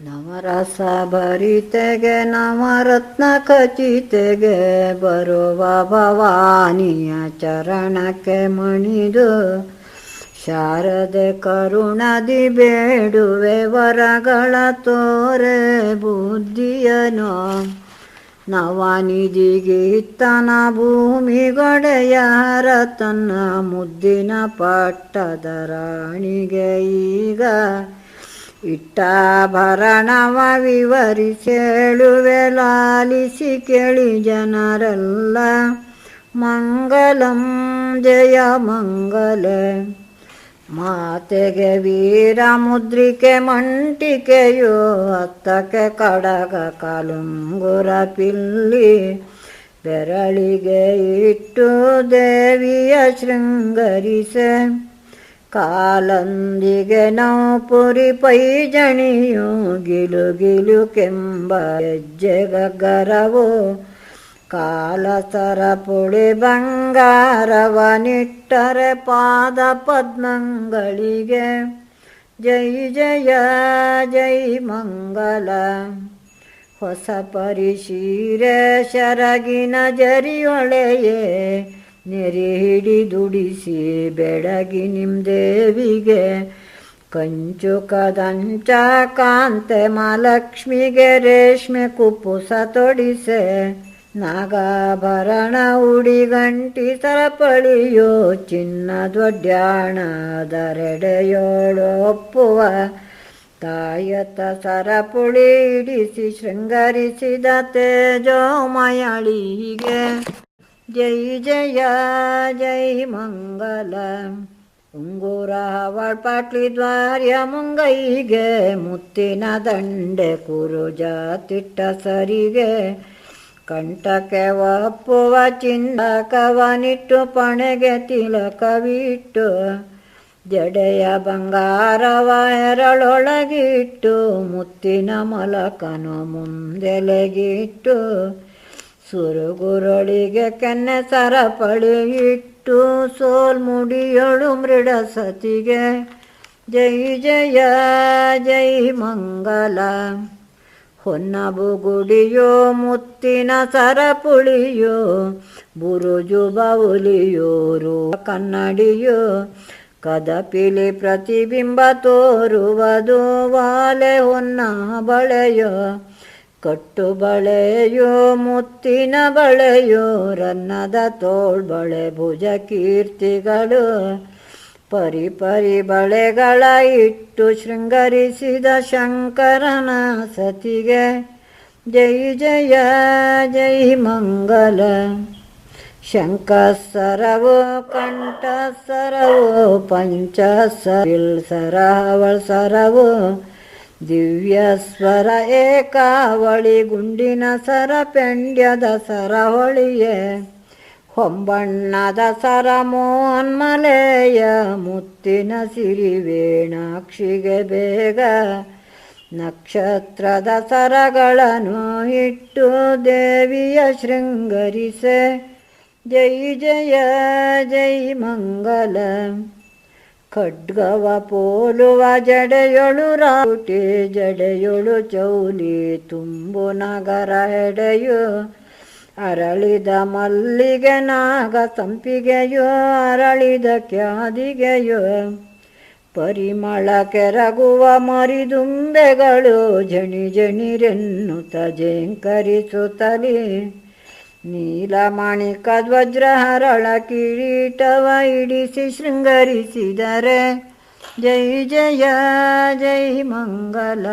ನವರಸ ಭರಿತೆಗೆ ನವರತ್ನ ಖಚಿತೆಗೆ ಬರುವ ಭವಾನಿಯ ಚರಣಕ್ಕೆ ಮಣಿದು, ಶಾರದೆ ಕರುಣದಿ ಬೇಡುವೆ ವರಗಳ ತೋರೆ ಬುದ್ಧಿಯನು. ನವನಿಧಿಗೆ ಇತ್ತನ ರತನ ಮುದ್ದಿನ ಪಟ್ಟದ ರಾಣಿಗೆ ಈಗ ಇಟ್ಟಾಭರಣವ ವಿವರಿಸೇಳುವೆ ಲಾಲಿಸಿ ಕೇಳಿ ಜನರೆಲ್ಲ ಮಂಗಲಂ, ಜಯ ಮಂಗಲ. ಮಾತೆಗೆ ವೀರ ಮುದ್ರಿಕೆ, ಮಂಟಿಕೆಯೋ ಹತ್ತಕ್ಕೆ ಕಡಗ ಕಾಲುಂಗುರ ಪಿಲ್ಲಿ. ಬೆರಳಿಗೆ ಇಟ್ಟು ದೇವಿಯ ಶೃಂಗರಿಸೆ. ಕಾಲಂದಿಗೆ ನಾವು ಪುರಿ ಪೈಜಣಿಯು ಗಿಲು ಗಿಲು ಕೆಂಬ ಹೆಜ್ಜೆ ಕಾಲ ಸರ ಪುಳಿ ಬಂಗಾರವ ನಿಟ್ಟರೆ ಪಾದ ಪದ್ಮಗಳಿಗೆ. ಜೈ ಜಯ, ಜೈ ಮಂಗಲ. ಹೊಸ ಪರಿಶೀರೆ ಶರಗಿನ ಜರಿಯೊಳೆಯೇ. ನೆರೆ ಹಿಡಿದುಡಿಸಿ ಬೆಳಗಿ ನಿಮ್ಮ ದೇವಿಗೆ. ಕಂಚು ಕದಂಚ ಕಾಂತೆ ಮಹಾಲಕ್ಷ್ಮಿಗೆ ರೇಷ್ಮೆ ಕುಪ್ಪುಸ ತೊಡಿಸೆ. ನಾಗಾಭರಣ ಉಡಿ ಗಂಟಿ ಸರಪಳಿಯೋ ಚಿನ್ನ ದೊಡ್ಡಾಣದರೆಡೆಯೋಳು ಒಪ್ಪುವ ತಾಯತ ಸರಪುಳಿ ಇಡಿಸಿ ಶೃಂಗರಿಸಿದ ತೇಜೋಮಯಳಿಗೆ ಜೈ ಮಂಗಲ. ಉಂಗುರ ಪಾಟ್ಲಿ ದ್ವಾರ್ಯ ಮುಂಗೈಗೆ, ಮುತ್ತಿನ ದಂಡೆ ಕುರುಜ ತಿಟ್ಟ ಸರಿಗೆ. ಕಂಠಕ್ಕೆ ಒಪ್ಪುವ ಚಿಂದಕವನಿಟ್ಟು ಪಣೆಗೆ ತಿಲಕವಿಟ್ಟು, ಜಡೆಯ ಬಂಗಾರವ ಎರಳೊಳಗಿಟ್ಟು, ಮುತ್ತಿನ ಮಲಕನು ಮುಂದೆಲೆಗಿಟ್ಟು ಸುರುಗುರೊಳಿಗೆ ಕೆನ್ನೆ ಸರಪಳಿ ಇಟ್ಟು ಸೋಲ್ ಮುಡಿಯೊಳು ಮೃಡ ಸತಿಗೆ. ಜೈ ಜಯ, ಜೈ ಮಂಗಲ. ಹೊನ್ನಬುಗುಡಿಯೋ ಮುತ್ತಿನ ಸರಪುಳಿಯೋ, ಬುರುಜು ಬೌಲಿಯೋರು ಕನ್ನಡಿಯೋ. ಕದಪಿಲಿ ಪ್ರತಿಬಿಂಬ ತೋರುವುದು, ವಾಲೆ ಹೊನ್ನ ಬಳೆಯೋ. ಕಟ್ಟು ಬಳೆಯೋ ಮುತ್ತಿನ ಬಳೆಯೋ ರನ್ನದ ತೋಳ್ಬಳೆ ಭುಜ ಕೀರ್ತಿಗಳು ಪರಿ ಪರಿ ಬಳೆಗಳ ಇಟ್ಟು ಶೃಂಗರಿಸಿದ ಶಂಕರನ ಸತಿಗೆ. ಜೈ ಜಯ, ಜೈ ಮಂಗಲ. ಶಂಕಸರವೋ ಕಂಠಸರವೋ ಸರವಳ್ ಸರವೋ ದಿವ್ಯ ಸ್ವರ ಏಕಾವಳಿ ಗುಂಡಿನ ಸರ ಪೆಂಡ್ಯದ ಸರ ಹೊಳಿಯೇ ಹೊಂಬಣ್ಣದ ಸರ ಮೋನ್ಮಲೆಯ ಮುತ್ತಿನ ಸಿರಿವೇಣಾಕ್ಷಿಗೆ ಬೇಗ. ನಕ್ಷತ್ರದ ಸರಗಳನ್ನು ಇಟ್ಟು ದೇವಿಯ ಶೃಂಗರಿಸೆ. ಜೈ ಜಯ, ಜೈ ಮಂಗಲ. ಖಡ್ಗವ ಪೋಲುವ ಜಡೆಯೊಳು ರಾಟಿ ಜಡೆಯೊಳು ಚೌಲಿ ತುಂಬು ನಗರ ಎಡೆಯು ಅರಳಿದ ಮಲ್ಲಿಗೆ ನಾಗ ಸಂಪಿಗೆಯೋ, ಅರಳಿದ ಕ್ಯಾದಿಗೆಯೋ. ಪರಿಮಳ ಕೆರಗುವ ಮರಿದುಂಬೆಗಳು ಜಣಿ ಜಣಿರೆನ್ನುತ್ತ ಜೇಂಕರಿಸುತ್ತಲಿ. ನೀಲಮಣಿಕ ಧ್ವಜ್ರ ಹರಳ ಕಿರೀಟವ ಇಡಿಸಿ ಶೃಂಗರಿಸಿದರೆ ಜೈ ಜಯ ಜೈ ಮಂಗಲ